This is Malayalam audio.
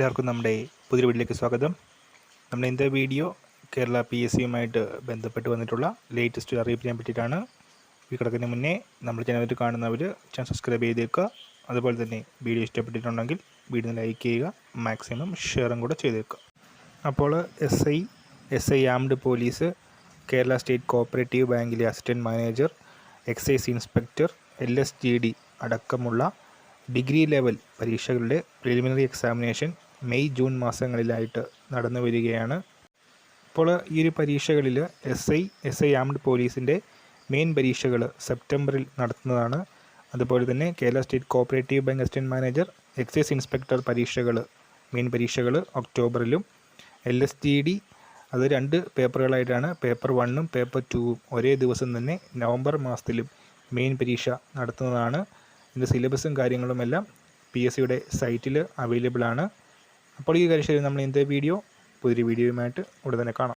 എല്ലാവർക്കും നമ്മുടെ പുതിയ വീട്ടിലേക്ക് സ്വാഗതം. നമ്മുടെ ഇന്നത്തെ വീഡിയോ കേരള പി എസ് സിയുമായിട്ട് ബന്ധപ്പെട്ട് വന്നിട്ടുള്ള ലേറ്റസ്റ്റ് അറിയിപ്പിനെ പറ്റിയിട്ടാണ്. ഈ കിടക്കുന്നതിന് മുന്നേ നമ്മൾ ചാനലിൽ കാണുന്നവർ ചാനൽ സബ്സ്ക്രൈബ് ചെയ്തേക്കുക. അതുപോലെ തന്നെ വീഡിയോ ഇഷ്ടപ്പെട്ടിട്ടുണ്ടെങ്കിൽ വീഡിയോ ലൈക്ക് ചെയ്യുക മാക്സിമം ഷെയറും കൂടെ ചെയ്തേക്കുക. അപ്പോൾ S I S I armed police Kerala state cooperative ബാങ്കിലെ assistant manager excise inspector L S G D അടക്കമുള്ള ഡിഗ്രി ലെവൽ പരീക്ഷകളുടെ പ്രിലിമിനറി എക്സാമിനേഷൻ മെയ് ജൂൺ മാസങ്ങളിലായിട്ട് നടന്നു വരികയാണ്. ഇപ്പോൾ ഈ ഒരു പരീക്ഷകളിൽ S I S I armed പോലീസിന്റെ മെയിൻ പരീക്ഷകൾ സെപ്റ്റംബറിൽ നടത്തുന്നതാണ്. അതുപോലെ തന്നെ Kerala state cooperative bank assistant manager excise inspector പരീക്ഷകൾ മെയിൻ പരീക്ഷകൾ ഒക്ടോബറിലും എൽ എസ് ടി ഡി അത് രണ്ട് പേപ്പറുകളായിട്ടാണ്. പേപ്പർ വണ്ണും പേപ്പർ ടൂവും ഒരേ ദിവസം തന്നെ നവംബർ മാസത്തിലും മെയിൻ പരീക്ഷ നടത്തുന്നതാണ്. ഇതിന്റെ സിലബസും കാര്യങ്ങളുമെല്ലാം പി എസ് സിയുടെ സൈറ്റിൽ അവൈലബിൾ ആണ് അപ്പോൾ ഈ കാര്യം ശരി. നമ്മൾ ഇന്നത്തെ വീഡിയോ പുതിയൊരു വീഡിയോയുമായിട്ട് ഉടനെ കാണാം.